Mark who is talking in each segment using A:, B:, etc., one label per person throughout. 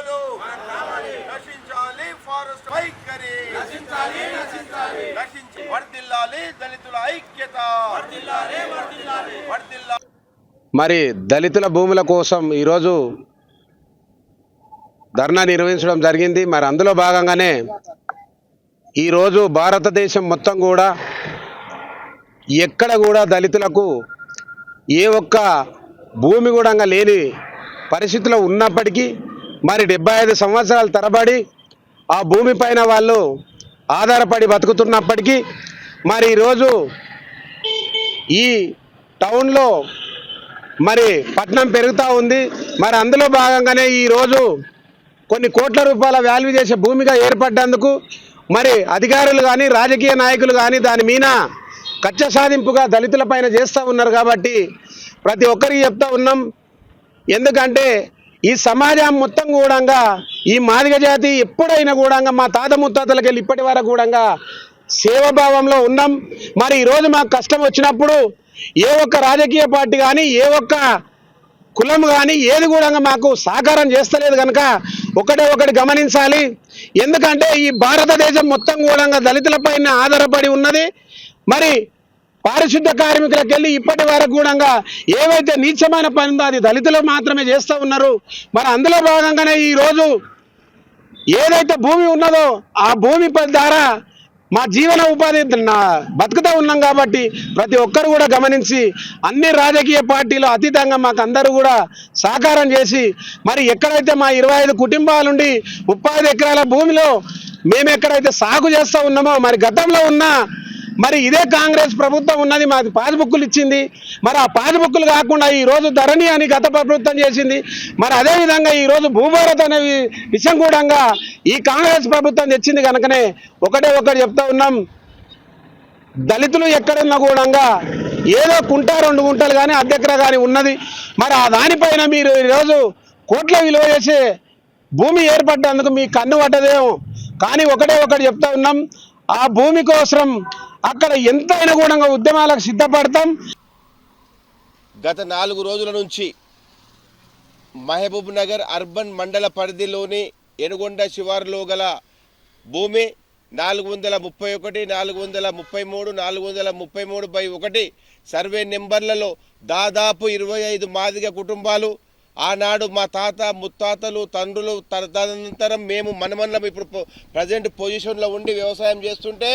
A: భూములు రక్షించాలి ఫారెస్ట్ వైఖరి రక్షించి వర్దిల్లాలి దళితుల ఐక్యత. వర్దిల్లాలి వర్దిల్లాలి వర్దిల్లాలి
B: మరి దళితుల భూముల కోసం ఈరోజు ధర్నా నిర్వహించడం జరిగింది. మరి అందులో భాగంగానే ఈరోజు భారతదేశం మొత్తం కూడా ఎక్కడ కూడా దళితులకు ఏ ఒక్క భూమి కూడా లేని పరిస్థితిలో ఉన్నప్పటికీ మరి డెబ్బై ఐదు సంవత్సరాల తరబడి ఆ భూమి పైన వాళ్ళు ఆధారపడి బతుకుతున్నప్పటికీ మరి ఈరోజు ఈ టౌన్లో మరి పట్టణం పెరుగుతూ ఉంది. మరి అందులో భాగంగానే ఈరోజు కొన్ని కోట్ల రూపాయల వాల్యూ చేసే భూమిగా ఏర్పడ్డందుకు మరి అధికారులు కానీ రాజకీయ నాయకులు కానీ దాని మీద కక్ష సాధింపుగా దళితుల పైన చేస్తూ ఉన్నారు కాబట్టి ప్రతి ఒక్కరికి చెప్తా ఉన్నాం. ఎందుకంటే ఈ సమాజం మొత్తం కూడా ఈ మాదిగ జాతి ఎప్పుడైనా కూడా మా తాత ముత్తాతలకి వెళ్ళి ఇప్పటి వరకు కూడా సేవాభావంలో ఉన్నాం. మరి ఈరోజు మాకు కష్టం వచ్చినప్పుడు ఏ ఒక్క రాజకీయ పార్టీ కానీ ఏ ఒక్క కులం కానీ ఏది కూడా మాకు సహకారం చేస్తలేదు కనుక ఒకటే ఒకటి గమనించాలి. ఎందుకంటే ఈ భారతదేశం మొత్తం కూడా దళితులపైన ఆధారపడి ఉన్నది. మరి పారిశుద్ధ కార్మికులకు వెళ్ళి ఇప్పటి వరకు కూడా ఏవైతే నీచమైన పని ఉందో అది దళితులు మాత్రమే చేస్తూ ఉన్నారు. మరి అందులో భాగంగానే ఈరోజు ఏదైతే భూమి ఉన్నదో ఆ భూమి ద్వారా మా జీవన ఉపాధి బతుకుతూ ఉన్నాం కాబట్టి ప్రతి ఒక్కరు కూడా గమనించి అన్ని రాజకీయ పార్టీలు అతీతంగా మాకు అందరూ కూడా సహకారం చేసి మరి ఎక్కడైతే మా ఇరవై ఐదు కుటుంబాలుండి ముప్పై ఐదు ఎకరాల భూమిలో మేము ఎక్కడైతే సాగు చేస్తూ ఉన్నామో మరి గతంలో ఉన్న మరి ఇదే కాంగ్రెస్ ప్రభుత్వం ఉన్నది మాకు పాస్బుక్లు ఇచ్చింది. మరి ఆ పాస్బుక్లు కాకుండా ఈ రోజు ధరణి అని గత ప్రభుత్వం చేసింది. మరి అదే విధంగా ఈ రోజు భూభారత్ అనే విషయం కూడా ఈ కాంగ్రెస్ ప్రభుత్వం తెచ్చింది కనుకనే ఒకటే ఒకటి చెప్తా ఉన్నాం. దళితులు ఎక్కడున్నా కూడా ఏదో కుంట రెండు గుంటలు కానీ అద్దెకర కానీ ఉన్నది. మరి ఆ దానిపైన మీరు ఈరోజు కోట్ల విలువ చేసే భూమి ఏర్పడ్డందుకు మీ కన్ను పడ్డదేమో కానీ ఒకటే ఒకటి చెప్తా ఉన్నాం. ఆ భూమి కోసం అక్కడ ఎంత అనుగుణంగా ఉద్యమాలకు సిద్ధపడతాం?
A: గత నాలుగు రోజుల నుంచి మహబూబ్ నగర్ అర్బన్ మండల పరిధిలోని ఎనుగొండ శివారులో గల భూమి నాలుగు వందల ముప్పై ఒకటి నాలుగు వందల ముప్పై మూడు నాలుగు వందల ముప్పై మూడు బై ఒకటి సర్వే నెంబర్లలో దాదాపు ఇరవై ఐదు మాదిగ కుటుంబాలు ఆనాడు మా తాత ముత్తాతలు తండ్రులు తదనంతరం మేము మనమన్నం ఇప్పుడు ప్రజెంట్ పొజిషన్లో ఉండి వ్యవసాయం చేస్తుంటే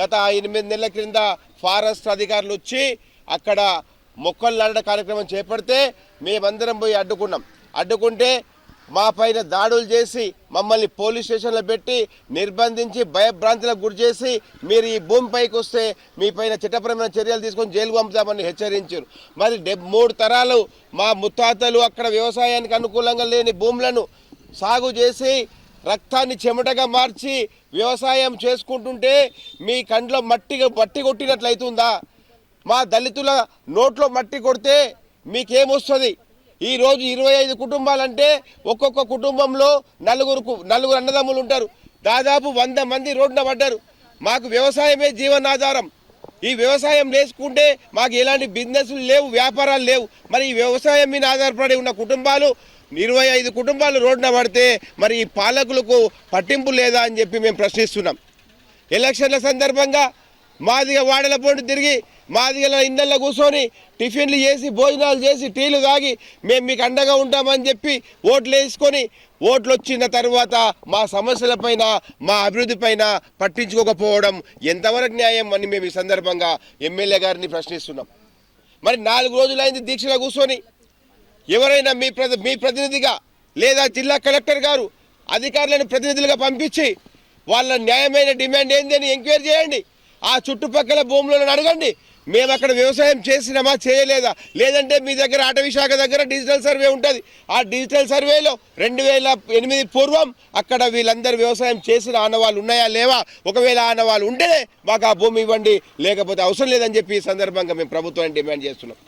A: గత ఎనిమిది నెలల క్రింద ఫారెస్ట్ అధికారులు వచ్చి అక్కడ మొక్కలు నాటడం కార్యక్రమం చేపడితే మేమందరం పోయి అడ్డుకున్నాం. అడ్డుకుంటే మా పైన దాడులు చేసి మమ్మల్ని పోలీస్ స్టేషన్లో పెట్టి నిర్బంధించి భయభ్రాంతులకు గురి చేసి మీరు ఈ భూమిపైకి వస్తే మీ పైన చట్టపరమైన చర్యలు తీసుకొని జైలుకు పంపుతామని హెచ్చరించారు. మరి డెబ్ మూడు తరాలు మా ముత్తాతలు అక్కడ వ్యవసాయానికి అనుకూలంగా లేని భూములను సాగు చేసి రక్తాన్ని చెమటగా మార్చి వ్యవసాయం చేసుకుంటుంటే మీ కంట్లో మట్టి మట్టి కొట్టినట్లయితుందా? మా దళితుల నోట్లో మట్టి కొడితే మీకేమొస్తుంది? ఈరోజు ఇరవై ఐదు కుటుంబాలంటే ఒక్కొక్క కుటుంబంలో నలుగురు నలుగురు అన్నదమ్ములు ఉంటారు. దాదాపు వంద మంది రోడ్డున పడ్డారు. మాకు వ్యవసాయమే జీవనాధారం. ఈ వ్యవసాయం నేర్చుకుంటే మాకు ఎలాంటి బిజినెస్లు లేవు వ్యాపారాలు లేవు. మరి ఈ వ్యవసాయం మీద ఆధారపడి ఉన్న కుటుంబాలు ఇరవై ఐదు కుటుంబాలు రోడ్డున పడితే మరి ఈ పాలకులకు పట్టింపు లేదా అని చెప్పి మేము ప్రశ్నిస్తున్నాం. ఎలక్షన్ల సందర్భంగా మాదిగ వాడల పోటీ తిరిగి మాదిగల ఇళ్ళల్లో కూర్చొని టిఫిన్లు చేసి భోజనాలు చేసి టీలు తాగి మేము మీకు అండగా ఉంటామని చెప్పి ఓట్లు వేసుకొని ఓట్లు వచ్చిన తర్వాత మా సమస్యలపైన మా అభివృద్ధి పైన పట్టించుకోకపోవడం ఎంతవరకు న్యాయం అని మేము ఈ సందర్భంగా ఎమ్మెల్యే గారిని ప్రశ్నిస్తున్నాం. మరి నాలుగు రోజులైంది దీక్షలో కూర్చొని ఎవరైనా మీ ప్రతి మీ ప్రతినిధిగా లేదా జిల్లా కలెక్టర్ గారు అధికారులను ప్రతినిధులుగా పంపించి వాళ్ళ న్యాయమైన డిమాండ్ ఏంది అని ఎంక్వైరీ చేయండి. ఆ చుట్టుపక్కల భూములను అడగండి. మేము అక్కడ వ్యవసాయం చేసినామా చేయలేదా? లేదంటే మీ దగ్గర అటవీ శాఖ దగ్గర డిజిటల్ సర్వే ఉంటుంది. ఆ డిజిటల్ సర్వేలో రెండు వేల ఎనిమిది పూర్వం అక్కడ వీళ్ళందరూ వ్యవసాయం చేసిన ఆనవాళ్ళు ఉన్నాయా లేవా? ఒకవేళ ఆనవాళ్ళు ఉంటేనే మాకు ఆ భూమి ఇవ్వండి లేకపోతే అవసరం లేదని చెప్పి ఈ సందర్భంగా మేము ప్రభుత్వాన్ని డిమాండ్ చేస్తున్నాం.